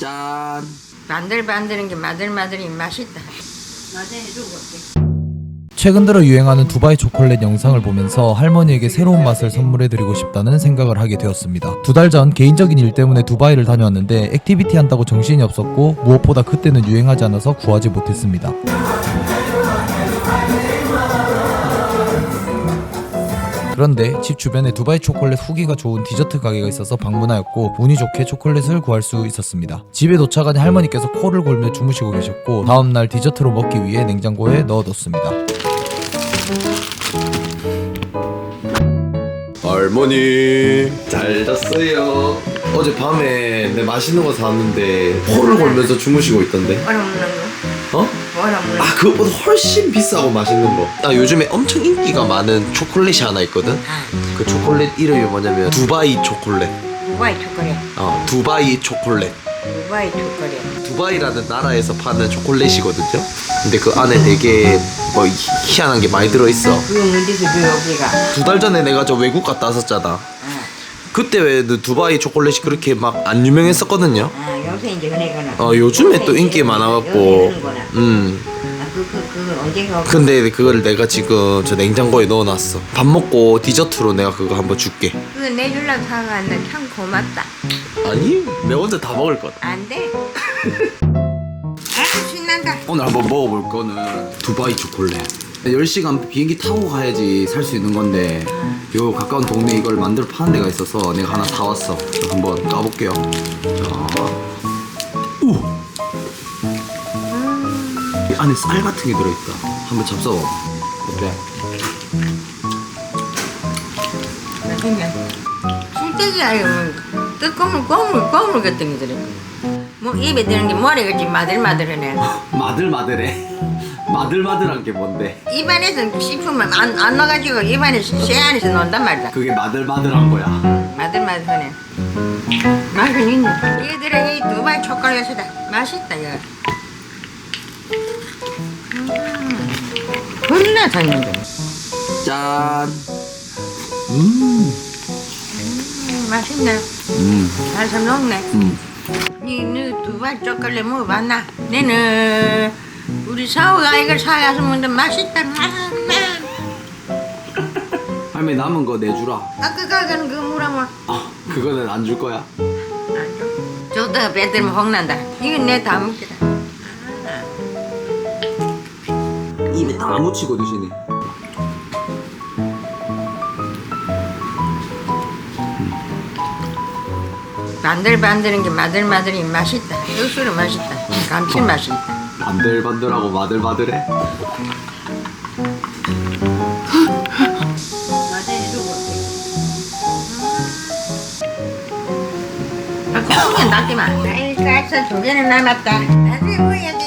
짠. 만들 만드는 게 마들마들이 맛있다. 맛에 해주고 올게. 최근 들어 유행하는 두바이 초콜릿 영상을 보면서 할머니에게 새로운 맛을 선물해드리고 싶다는 생각을 하게 되었습니다. 두 달 전 개인적인 일 때문에 두바이를 다녀왔는데 액티비티 한다고 정신이 없었고 무엇보다 그때는 유행하지 않아서 구하지 못했습니다. 그런데 집 주변에 두바이 초콜릿 후기가 좋은 디저트 가게가 있어서 방문하였고 운이 좋게 초콜릿을 구할 수 있었습니다. 집에 도착한 할머니께서 코를 골며 주무시고 계셨고 다음날 디저트로 먹기 위해 냉장고에 넣어뒀습니다. 할머니 잘 잤어요. 어젯밤에 내 맛있는 거 사왔는데 코를 골면서 주무시고 있던데. 먹는 거? 어? 거? 아 그것보다 훨씬 비싸고 맛있는 거. 나 요즘에 엄청 인기가 많은 초콜릿이 하나 있거든. 아, 그 초콜릿 이름이 뭐냐면 두바이 초콜릿. 두바이 초콜릿. 어 두바이 초콜릿. 두바이 초콜릿. 두바이라는 나라에서 파는 초콜릿이거든요. 근데 그 안에 되게 뭐 희- 희한한 게 많이 들어 있어. 그거 어디서 그 여기가? 두 달 전에 내가 저 외국 갔다 왔었잖아. 아, 그때 왜그 두바이 초콜릿이 그렇게 막 안 유명했었거든요. 아 요새 이제 은혜가나. 어 요즘에 또 인기 많아갖고 음 아, 그, 그, 그, 언젠가. 근데 그거를 내가 지금 저 냉장고에 넣어놨어 밥 먹고 디저트로 내가 그거 한번 줄게 그거 내주려고 사갔는데 참 고맙다. 아니 내가 혼자 다 먹을 것 안 돼. 아, 신난다. 오늘 한번 먹어볼 거는 두바이 초콜릿 10시간 비행기 타고 가야지 살 수 있는 건데 요 가까운 동네 이걸 만들어 파는 데가 있어서 내가 하나 사왔어 자, 한번 까볼게요 자. 우! 이 안에 쌀 같은 게 들어있다 한번 잡숴봐 어때? 맛있네. 실제지 아니고 뜨거물 꼬물 꼬물 같은 게 들어. 뭐 입에 드는 게 머리같이 마들마들하네. 마들마들해 마들마들한 게 뭔데? 입안에서 씹으면 안, 안 나가지고 입안에 쇠 안에서 논단 말이다. 그게 마들마들한 거야 마들마들하네. 맛은 있네. 얘들은 이 두바이 초콜릿이다. 맛있다 이거. 음, 겁나 샀는데. 짠 음, 맛있네. 음, 잘 먹네. 음. 니, 너 두바이 초콜릿 먹어봤나? 내는 우리 사우가 이걸 사가서 먹는데 맛있다. 할머니 남은 거 내주라 아까 가가는 그 물하면 아 그거는 안 줄 거야 저도 배들면 홍난다. 이건 내 다 먹겠다. 입에 다 묻히고 드시네 반들반들한 게 마들마들이 맛있다. 육수로 맛있다. 감칠맛이 있다. 반들반들하고 마들마들해 아, 그냥 낫기만. 아이, 가서 두 개는 남았다. 나중에 뭐야